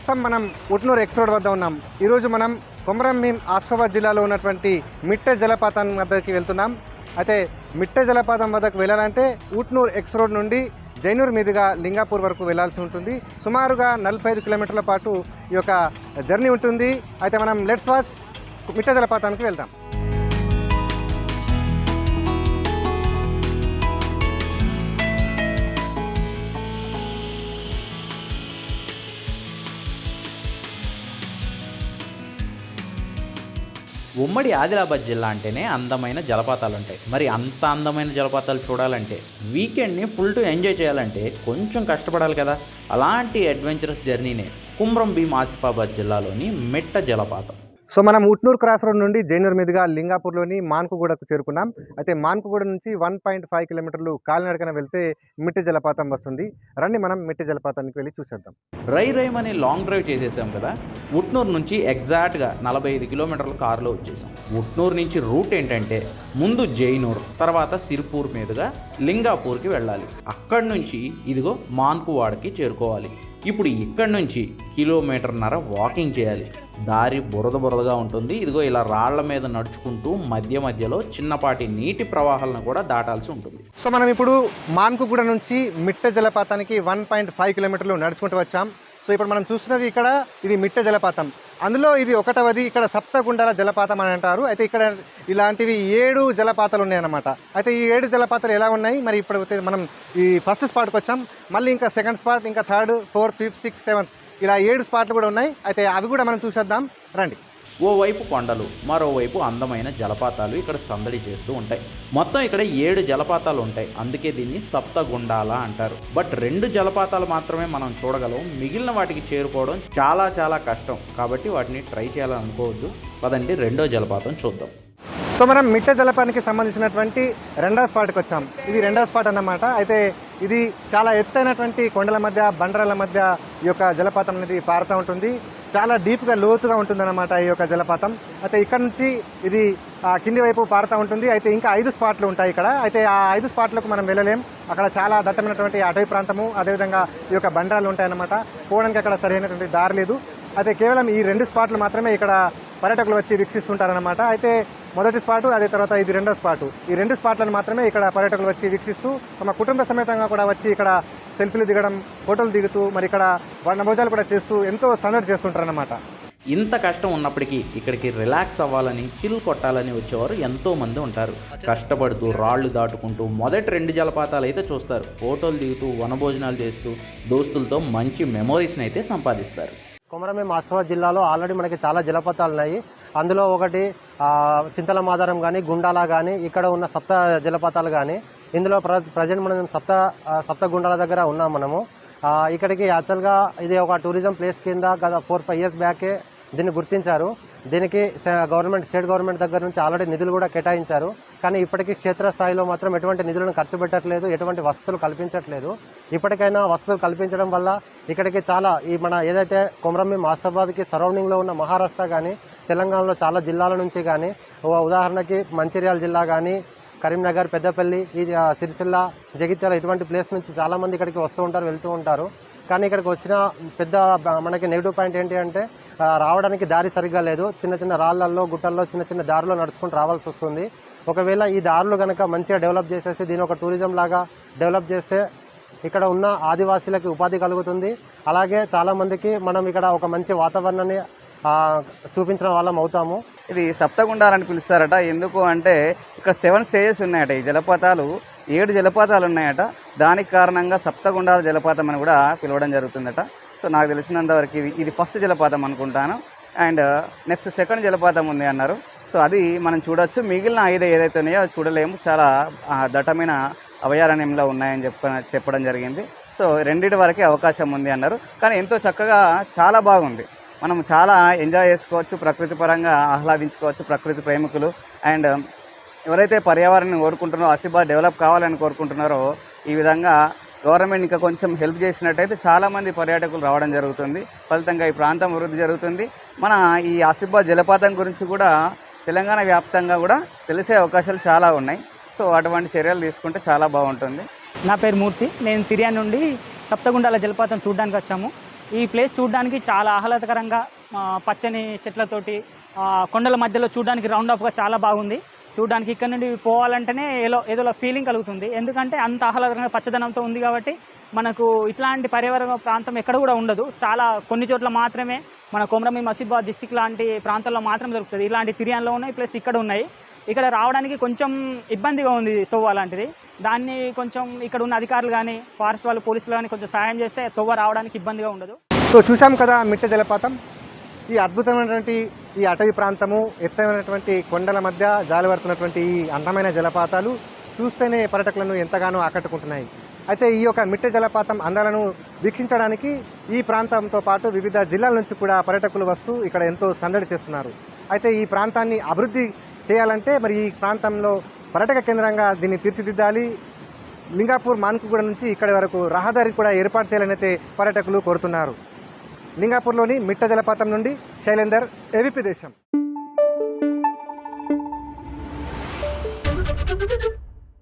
ప్రస్తుతం మనం Utnoor X road వద్ద ఉన్నాం. ఈరోజు మనం కొమరం భీం ఆసిఫాబాద్ జిల్లాలో ఉన్నటువంటి మిట్ట జలపాతం వద్దకి వెళ్తున్నాం. అయితే మిట్ట జలపాతం వద్దకు వెళ్ళాలంటే ఉట్నూరు ఎక్స్ రోడ్ నుండి జైనూర్ మీదుగా లింగాపూర్ వరకు వెళ్ళాల్సి ఉంటుంది. సుమారుగా నలభై ఐదు కిలోమీటర్ల పాటు ఈ యొక్క జర్నీ ఉంటుంది. అయితే మనం లెట్స్ వాచ్ మిట్ట జలపాతానికి వెళ్దాం. ఉమ్మడి ఆదిలాబాద్ జిల్లా అంటేనే అందమైన జలపాతాలు ఉంటాయి మరి అంత అందమైన జలపాతాలు చూడాలంటే వీకెండ్ని ఫుల్ టు ఎంజాయ్ చేయాలంటే కొంచెం కష్టపడాలి కదా. అలాంటి అడ్వెంచరస్ జర్నీనే కుమ్రం భీం ఆసిఫాబాద్ జిల్లాలోని మెట్ట జలపాతం. సో మనం ఉట్నూరు క్రాస్ రోడ్ నుండి జైనూరు మీదుగా లింగాపూర్లోని మాన్కుగూడకు చేరుకున్నాం. అయితే మాన్కుగూడ నుంచి వన్ పాయింట్ ఫైవ్ కిలోమీటర్లు కాలినడకన వెళ్తే మిట్టి జలపాతం వస్తుంది. రండి మనం మిట్టి జలపాతానికి వెళ్ళి చూసేద్దాం. రై రైమని లాంగ్ డ్రైవ్ చేసేసాం కదా. ఉట్నూరు నుంచి ఎగ్జాక్ట్గా నలభై ఐదు కిలోమీటర్ల కారులో వచ్చేసాం. ఉట్నూరు నుంచి రూట్ ఏంటంటే ముందు జైనూర్ తర్వాత సిర్పూర్ మీదుగా లింగాపూర్కి వెళ్ళాలి. అక్కడి నుంచి ఇదిగో మాన్కువాడకి చేరుకోవాలి. ఇప్పుడు ఇక్కడి నుంచి కిలోమీటర్న్నర వాకింగ్ చేయాలి. దారి బురద బురదగా ఉంటుంది. ఇదిగో ఇలా రాళ్ళ మీద నడుచుకుంటూ మధ్య మధ్యలో చిన్నపాటి నీటి ప్రవాహాలను కూడా దాటాల్సి ఉంటుంది. సో మనం ఇప్పుడు మాన్కుగూడ నుంచి మిట్ట జలపాతానికి వన్ పాయింట్ ఫైవ్ కిలోమీటర్లు నడుచుకుంటూ వచ్చాం. సో ఇప్పుడు మనం చూస్తున్నది ఇక్కడ ఇది మిట్ట జలపాతం. అందులో ఇది ఒకటవది ఇక్కడ సప్తగుండాల జలపాతం అని అంటారు. అయితే ఇక్కడ ఇలాంటివి ఏడు జలపాతాలు ఉన్నాయన్నమాట. అయితే ఈ ఏడు జలపాతాలు ఎలా ఉన్నాయి? మరి ఇప్పుడు మనం ఈ ఫస్ట్ స్పాట్కి వచ్చాం. మళ్ళీ ఇంకా సెకండ్ స్పాట్ ఇంకా third fourth fifth sixth seventh ఇలా ఏడు స్పాట్లు కూడా ఉన్నాయి. అయితే అవి కూడా మనం చూసేద్దాం. రండి. ఓవైపు కొండలు మరోవైపు అందమైన జలపాతాలు ఇక్కడ సందడి చేస్తూ ఉంటాయి. మొత్తం ఇక్కడ ఏడు జలపాతాలు ఉంటాయి. అందుకే దీన్ని సప్తగుండాల అంటారు. బట్ రెండు జలపాతాలు మాత్రమే మనం చూడగలం. మిగిలిన వాటికి చేరుకోవడం చాలా చాలా కష్టం. కాబట్టి వాటిని ట్రై చేయాలని అనుకోవద్దు. పదండి రెండో జలపాతం చూద్దాం. సో మనం మిట్ట జలపానికి సంబంధించినటువంటి రెండవ స్పాట్కి వచ్చాం. ఇది రెండవ స్పాట్ అన్నమాట. అయితే ఇది చాలా ఎత్తైనటువంటి కొండల మధ్య బండరాల మధ్య ఈ యొక్క జలపాతం అనేది పారుతూ ఉంటుంది. చాలా డీప్గా లోతుగా ఉంటుందన్నమాట ఈ యొక్క జలపాతం. అయితే ఇక్కడ నుంచి ఇది ఆ, కింది వైపు పారుతూ ఉంటుంది. అయితే ఇంకా ఐదు స్పాట్లు ఉంటాయి ఇక్కడ. అయితే ఆ ఐదు స్పాట్లకు మనం వెళ్ళలేం. అక్కడ చాలా దట్టమైనటువంటి అటవీ ప్రాంతము అదేవిధంగా ఈ యొక్క బండరాలు ఉంటాయన్నమాట. పోవడానికి అక్కడ సరైనటువంటి దారి లేదు. అయితే కేవలం ఈ రెండు స్పాట్లు మాత్రమే ఇక్కడ పర్యాటకులు వచ్చి వీక్షిస్తుంటారనమాట అయితే మొదటి స్పాటు అదే తర్వాత ఇది రెండో స్పాటు. ఈ రెండు స్పాట్లను మాత్రమే ఇక్కడ పర్యాటకులు వచ్చి వీక్షిస్తూ తమ కుటుంబ సమేతంగా కూడా వచ్చి ఇక్కడ సెల్ఫీలు దిగడం ఫోటోలు దిగుతూ మరి ఇక్కడ వనభోజాలు కూడా చేస్తూ ఎంతో సందడి చేస్తుంటారన్నమాట. ఇంత కష్టం ఉన్నప్పటికీ ఇక్కడికి రిలాక్స్ అవ్వాలని చిల్ కొట్టాలని వచ్చేవారు ఎంతో మంది ఉంటారు. కష్టపడుతూ రాళ్ళు దాటుకుంటూ మొదటి రెండు జలపాతాలు అయితే చూస్తారు. ఫోటోలు దిగుతూ వనభోజనాలు చేస్తూ దోస్తులతో మంచి మెమోరీస్ని అయితే సంపాదిస్తారు. కొమరమే ఆసిఫాబాద్ జిల్లాలో ఆల్రెడీ మనకి చాలా జలపాతాలు ఉన్నాయి. అందులో ఒకటి చింతల మాదారం కానీ గుండాల కానీ ఇక్కడ ఉన్న సప్త జలపాతాలు కానీ ఇందులో ప్ర ప్రజెంట్ మనం సప్త సప్త గుండాల దగ్గర ఉన్నాం మనము. ఇక్కడికి యాక్చువల్గా ఇది ఒక టూరిజం ప్లేస్ కింద గత ఫోర్ ఫైవ్ ఇయర్స్ బ్యాకే దీన్ని గుర్తించారు. దీనికి గవర్నమెంట్ స్టేట్ గవర్నమెంట్ దగ్గర నుంచి ఆల్రెడీ నిధులు కూడా కేటాయించారు. కానీ ఇప్పటికీ క్షేత్రస్థాయిలో మాత్రం ఎటువంటి నిధులను ఖర్చు పెట్టట్లేదు ఎటువంటి వసతులు కల్పించట్లేదు. ఇప్పటికైనా వసతులు కల్పించడం వల్ల ఇక్కడికి చాలా ఈ మన ఏదైతే కొమరంభీం ఆసిఫాబాద్కి సరౌండింగ్లో ఉన్న మహారాష్ట్ర కానీ తెలంగాణలో చాలా జిల్లాల నుంచి కానీ ఉదాహరణకి మంచిర్యాల జిల్లా కానీ కరీంనగర్ పెద్దపల్లి ఇది సిరిసిల్ల జగిత్యాల ఇటువంటి ప్లేస్ నుంచి చాలామంది ఇక్కడికి వస్తూ ఉంటారు వెళ్తూ ఉంటారు. కానీ ఇక్కడికి వచ్చిన పెద్ద మనకి నెగిటివ్ పాయింట్ ఏంటి అంటే రావడానికి దారి సరిగ్గా లేదు. చిన్న చిన్న రాళ్ళల్లో గుట్టల్లో చిన్న చిన్న దారిలో నడుచుకుంటూ రావాల్సి వస్తుంది. ఒకవేళ ఈ దారులు కనుక మంచిగా డెవలప్ చేసేసి దీని ఒక టూరిజం లాగా డెవలప్ చేస్తే ఇక్కడ ఉన్న ఆదివాసీలకి ఉపాధి కలుగుతుంది. అలాగే చాలామందికి మనం ఇక్కడ ఒక మంచి వాతావరణాన్ని చూపించిన వాళ్ళం అవుతాము. ఇది సప్తగుండాలని పిలుస్తారట. ఎందుకు అంటే ఇక్కడ సెవెన్ స్టేజెస్ ఉన్నాయట. ఈ జలపాతాలు ఏడు జలపాతాలు ఉన్నాయట. దానికి కారణంగా సప్తగుండాల జలపాతం అని కూడా పిలవడం జరుగుతుందట. సో నాకు తెలిసినంతవరకు ఇది ఇది ఫస్ట్ జలపాతం అనుకుంటాను. అండ్ నెక్స్ట్ సెకండ్ జలపాతం ఉంది అన్నారు. సో అది మనం చూడొచ్చు. మిగిలిన ఐదు ఏదైతే ఉన్నాయో అవి చూడలేము. చాలా దట్టమైన అభయారణ్యంలో ఉన్నాయని చెప్ప చెప్పడం జరిగింది. సో రెండింటి వరకే అవకాశం ఉంది అన్నారు. కానీ ఎంతో చక్కగా చాలా బాగుంది. మనం చాలా ఎంజాయ్ చేసుకోవచ్చు. ప్రకృతి పరంగా ఆహ్లాదించుకోవచ్చు ప్రకృతి ప్రేమికులు. అండ్ ఎవరైతే పర్యావరణాన్ని కోరుకుంటున్నారో ఆసిఫాబాద్ డెవలప్ కావాలని కోరుకుంటున్నారో ఈ విధంగా గవర్నమెంట్ ఇంకా కొంచెం హెల్ప్ చేసినట్టయితే చాలామంది పర్యాటకులు రావడం జరుగుతుంది. ఫలితంగా ఈ ప్రాంతం అభివృద్ధి జరుగుతుంది. మన ఈ ఆసిబా జలపాతం గురించి కూడా తెలంగాణ వ్యాప్తంగా కూడా తెలిసే అవకాశాలు చాలా ఉన్నాయి. సో అటువంటి చర్యలు తీసుకుంటే చాలా బాగుంటుంది. నా పేరు మూర్తి. నేను తిరియా నుండి సప్తగుండాల జలపాతం చూడడానికి వచ్చాము. ఈ ప్లేస్ చూడడానికి చాలా ఆహ్లాదకరంగా పచ్చని చెట్లతోటి కొండల మధ్యలో చూడడానికి రౌండ్ అప్గా చాలా బాగుంది. చూడడానికి ఇక్కడ నుండి పోవాలంటేనే ఏదో ఏదో ఫీలింగ్ కలుగుతుంది. ఎందుకంటే అంత ఆహ్లాదకరంగా పచ్చదనంతో ఉంది కాబట్టి మనకు ఇట్లాంటి పర్యావరణ ప్రాంతం ఎక్కడ కూడా ఉండదు. చాలా కొన్ని చోట్ల మాత్రమే మన కొమరమి మసీబాద్ డిస్టిక్ లాంటి ప్రాంతాల్లో మాత్రమే దొరుకుతుంది. ఇలాంటి తిరియాన్లో ఉన్నాయి ప్లస్ ఇక్కడ ఉన్నాయి. ఇక్కడ రావడానికి కొంచెం ఇబ్బందిగా ఉంది తొవ్వ లాంటిది. దాన్ని కొంచెం ఇక్కడ ఉన్న అధికారులు కానీ ఫారెస్ట్ వాళ్ళు పోలీసులు కానీ కొంచెం సాయం చేస్తే తొవ్వ రావడానికి ఇబ్బందిగా ఉండదు. సో చూసాం కదా మిట్ట జలపాతం. ఈ అద్భుతమైనటువంటి ఈ అటవీ ప్రాంతము ఎత్తైనటువంటి కొండల మధ్య జాలిపడుతున్నటువంటి ఈ అందమైన జలపాతాలు చూస్తేనే పర్యటకులను ఎంతగానో ఆకట్టుకుంటున్నాయి. అయితే ఈ యొక్క మిట్ట జలపాతం అందాలను వీక్షించడానికి ఈ ప్రాంతంతో పాటు వివిధ జిల్లాల నుంచి కూడా పర్యటకులు వస్తూ ఇక్కడ ఎంతో సందడి చేస్తున్నారు. అయితే ఈ ప్రాంతాన్ని అభివృద్ధి చేయాలంటే మరి ఈ ప్రాంతంలో పర్యాటక కేంద్రంగా దీన్ని తీర్చిదిద్దాలి. లింగాపూర్ మాన్కుగూడ నుంచి ఇక్కడి వరకు రహదారి కూడా ఏర్పాటు చేయాలని అయితే పర్యటకులు కోరుతున్నారు. లింగాపూర్లోని మిట్ట జలపాతం నుండి శైలేందర్ ఏవిపి దేశం.